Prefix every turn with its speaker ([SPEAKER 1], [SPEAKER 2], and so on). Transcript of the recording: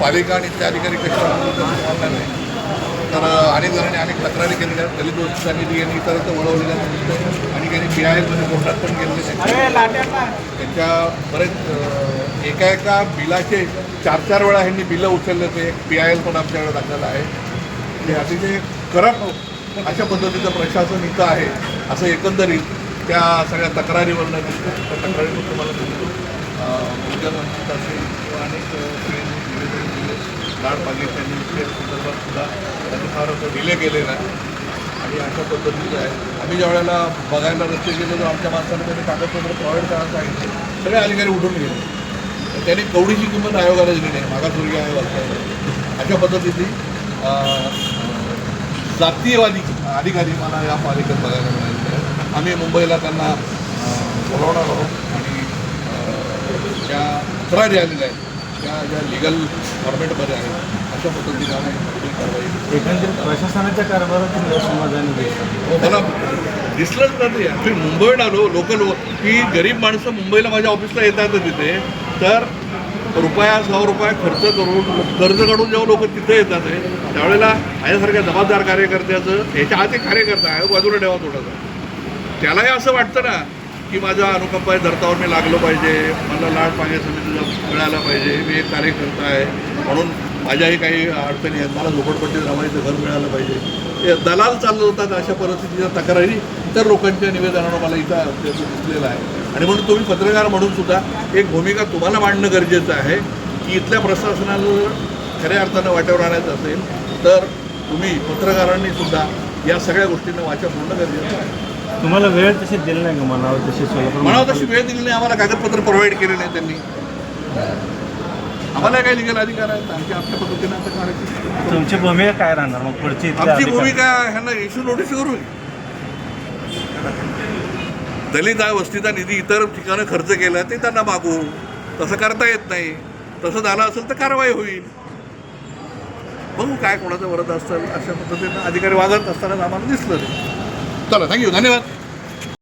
[SPEAKER 1] पालिका आणि इथले अधिकारी कशा नाही तर अनेक जणांनी अनेक तक्रारी केलेल्या आहेत दलित वंचित निधी यांनी इतरत्र वळवलेल्या आणि काही पी आय एलमध्ये कोर्टात पण गेलेले आहेत त्यांच्या बरेच एका एका बिलाचे चार चार वेळा ह्यांनी बिलं उचलले ते. एक पी आय एल पण आमच्याकडे दाखल आहे. ते अतिशय करप्ट अशा पद्धतीचं प्रशासन इथं आहे असं एकंदरीत त्या सगळ्या तक्रारीवरनं दिसतं. त्या तक्रारीवर तुम्हाला दिसतो. असेल किंवा अनेक दिले लाड त्यांनी. संदर्भात सुद्धा त्यांनी फार असं डिले केलेला आहे. आणि अशा पद्धतीचं आहे. आम्ही ज्या वेळेला बघायला रस्ते गेलो तर आमच्या माणसाने त्यांनी कागदपत्र प्रोव्हाइड करायला सांगितले. सगळे अधिकारी उठून गेले. तर त्यांनी कवडीची किंमत आयोगाला दिली नाही. मागासवर्गीय आयोग अशा पद्धतीची जातीयवादी अधिकारी मला या पालिकेत बघायला मिळाले आम्ही मुंबईला त्यांना बोलवणार बोलावणार आहोत. आणि त्या तक्रारी आलेल्या आहेत. त्या ज्या लिगल फॉर्मॅटमध्ये आहेत अशा पद्धतीने आम्ही पुढील कारवाई
[SPEAKER 2] एकंदरीत प्रशासनाच्या समाधानी दिसतात.
[SPEAKER 1] हो, मला दिसलंच ना ते. मी मुंबईत आलो लोकल की गरीब माणसं मुंबईला माझ्या ऑफिसला येतात तिथे तर रुपया सहा रुपया खर्च करून कर्ज काढून जेव्हा लोक तिथे येतात त्यावेळेला माझ्यासारख्या जबाबदार कार्यकर्त्याचं ह्याच्या एक कार्यकर्ता आहे बाजूला ठेवा थोडासा. त्यालाही असं वाटतं ना की माझा अनुकंपा धर्तावर मी लागलो पाहिजे. मला लाड पाण्या समितीचा मिळाला पाहिजे. मी एक कार्यकर्ता आहे. म्हणून माझ्याही काही अडचणी आहेत. मला झोपडपट्टीत रामायचं घर मिळालं पाहिजे. हे दलाल चाललं होतात अशा परिस्थितीच्या तक्रारी इतर लोकांच्या निवेदनानं मला इथं त्याचं दिसलेलं आहे. आणि म्हणून तुम्ही पत्रकार म्हणून सुद्धा एक भूमिका तुम्हाला मांडणं गरजेचं आहे की इथल्या प्रशासनाला खऱ्या अर्थानं वाटेवर आणायचं असेल तर तुम्ही पत्रकारांनी सुद्धा या सगळ्या गोष्टींना वाचा फोडणं गरजेचं आहे.
[SPEAKER 2] तुम्हाला वेळ तशी दिली नाही का? म्हणावं तशी सोलापूर
[SPEAKER 1] म्हणावं तशी वेळ दिली नाही. आम्हाला कागदपत्र प्रोव्हाइड केले नाही त्यांनी. आम्हाला काही लिगल अधिकार आहेत? आमची आपल्या पद्धतीने आता करायची
[SPEAKER 2] तुमची भूमिका काय राहणार? मग पुढची
[SPEAKER 1] आमची भूमिका ह्यांना इश्यू नोटीस करू दलित हा वस्तीचा निधी इतर ठिकाणं खर्च केला ते त्यांना मागू. तसं करता येत नाही. तसं झालं असेल तर कारवाई होईल. बघू काय कोणाचं वरद असतं अशा पद्धतीनं अधिकारी वागत असताना आम्हाला दिसलं चला थँक्यू धन्यवाद.